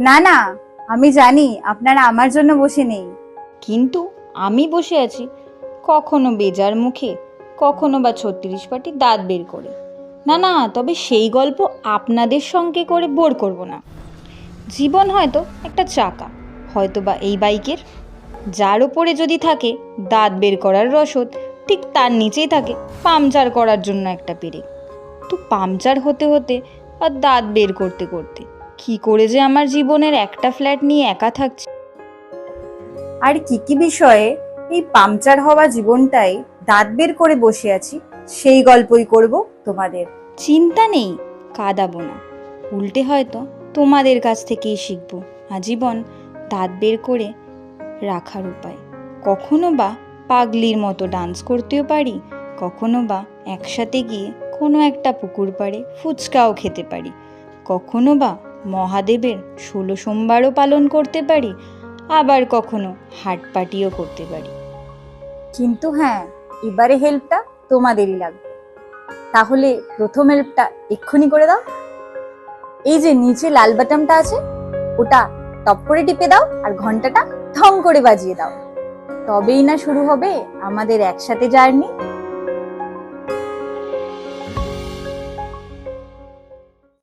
না না, আমি জানি আপনারা আমার জন্য বসে নেই। কিন্তু আমি বসে আছি কখনো বেজার মুখে, কখনো বা ছত্রিশ পাটি দাঁত বের করে। না না, তবে সেই গল্প আপনাদের সঙ্গে করে বোর করব না। জীবন হয়তো একটা চাকা, হয়তো বা এই বাইকের। যার ওপরে যদি থাকে দাঁত বের করার রসদ, ঠিক তার নিচেই থাকে পাংচার করার জন্য একটা পেরেক তো পাংচার হতে হতে আর দাঁত বের করতে করতে কি করে যে আমার জীবনের একটা ফ্ল্যাট নিয়ে একা থাকছে? আর কি কি বিষয়ে এই পাংচার হওয়া জীবনটাই দাঁত বের করে বসে আছি সেই গল্পই করব তোমাদের। চিন্তা নেই কাঁদাবো না। উল্টে হয়তো তোমাদের কাছ থেকেই শিখব আজীবন দাঁত বের করে রাখার উপায়। কখনো বা পাগলির মতো ডান্স করতেও পারি কখনো বা একসাথে গিয়ে কোনো একটা পুকুর পাড়ে ফুচকাও খেতে পারি কখনো বা মহাদেবের ষোলো সোমবারও পালন করতে পারি, আবার কখনো হাট পাটিও করতে পারি। কিন্তু হ্যাঁ এবারে হেল্পটা তোমাদেরই লাগবে। তাহলে প্রথম হেল্পটা এক্ষুনি করে দাও। এই যে নিচে লাল বাটামটা আছে, ওটা টপ করে টিপে দাও আর ঘন্টাটা ঠং করে বাজিয়ে দাও। তবেই না শুরু হবে আমাদের একসাথে জার্নি।